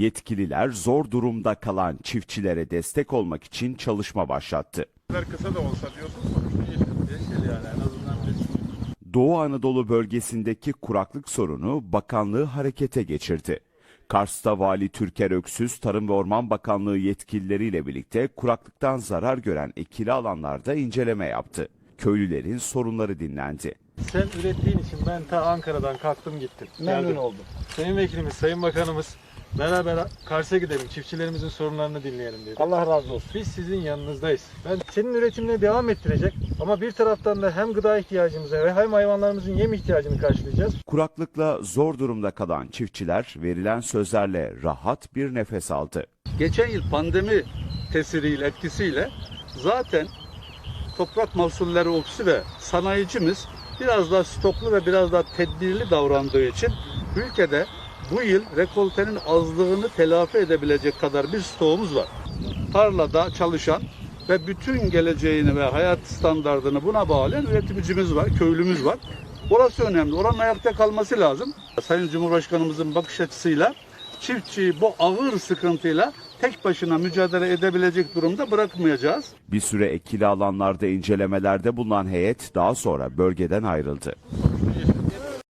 Yetkililer zor durumda kalan çiftçilere destek olmak için çalışma başlattı. kısa da olsa diyorsun sonuçta yeşil. Yeşil yani en azından biz Doğu Anadolu bölgesindeki kuraklık sorunu bakanlığı harekete geçirdi. Kars'ta Vali Türker Öksüz, Tarım ve Orman Bakanlığı yetkilileriyle birlikte kuraklıktan zarar gören ekili alanlarda inceleme yaptı. Köylülerin sorunları dinlendi. Sen ürettiğin için ben ta Ankara'dan kalktım gittim. Memnun Geldim. oldum. Sayın Vekilimiz, Sayın Bakanımız beraber Kars'a gidelim, çiftçilerimizin sorunlarını dinleyelim dedi. Allah razı olsun. Biz sizin yanınızdayız. Ben senin üretimine devam ettirecek ama bir taraftan da hem gıda ihtiyacımızı ve hem hayvanlarımızın yem ihtiyacını karşılayacağız. Kuraklıkla zor durumda kalan çiftçiler verilen sözlerle rahat bir nefes aldı. geçen yıl pandemi tesiriyle etkisiyle zaten toprak mahsulleri ofisi ve sanayicimiz biraz daha stoklu ve biraz daha tedbirli davrandığı için ülkede bu yıl rekoltenin azlığını telafi edebilecek kadar bir stoğumuz var. Tarlada çalışan ve bütün geleceğini ve hayat standartını buna bağlayan üretimcimiz var, köylümüz var. Orası önemli. Oranın ayakta kalması lazım. Sayın Cumhurbaşkanımızın bakış açısıyla çiftçiyi bu ağır sıkıntıyla tek başına mücadele edebilecek durumda bırakmayacağız. Bir süre ekili alanlarda incelemelerde bulunan heyet daha sonra bölgeden ayrıldı.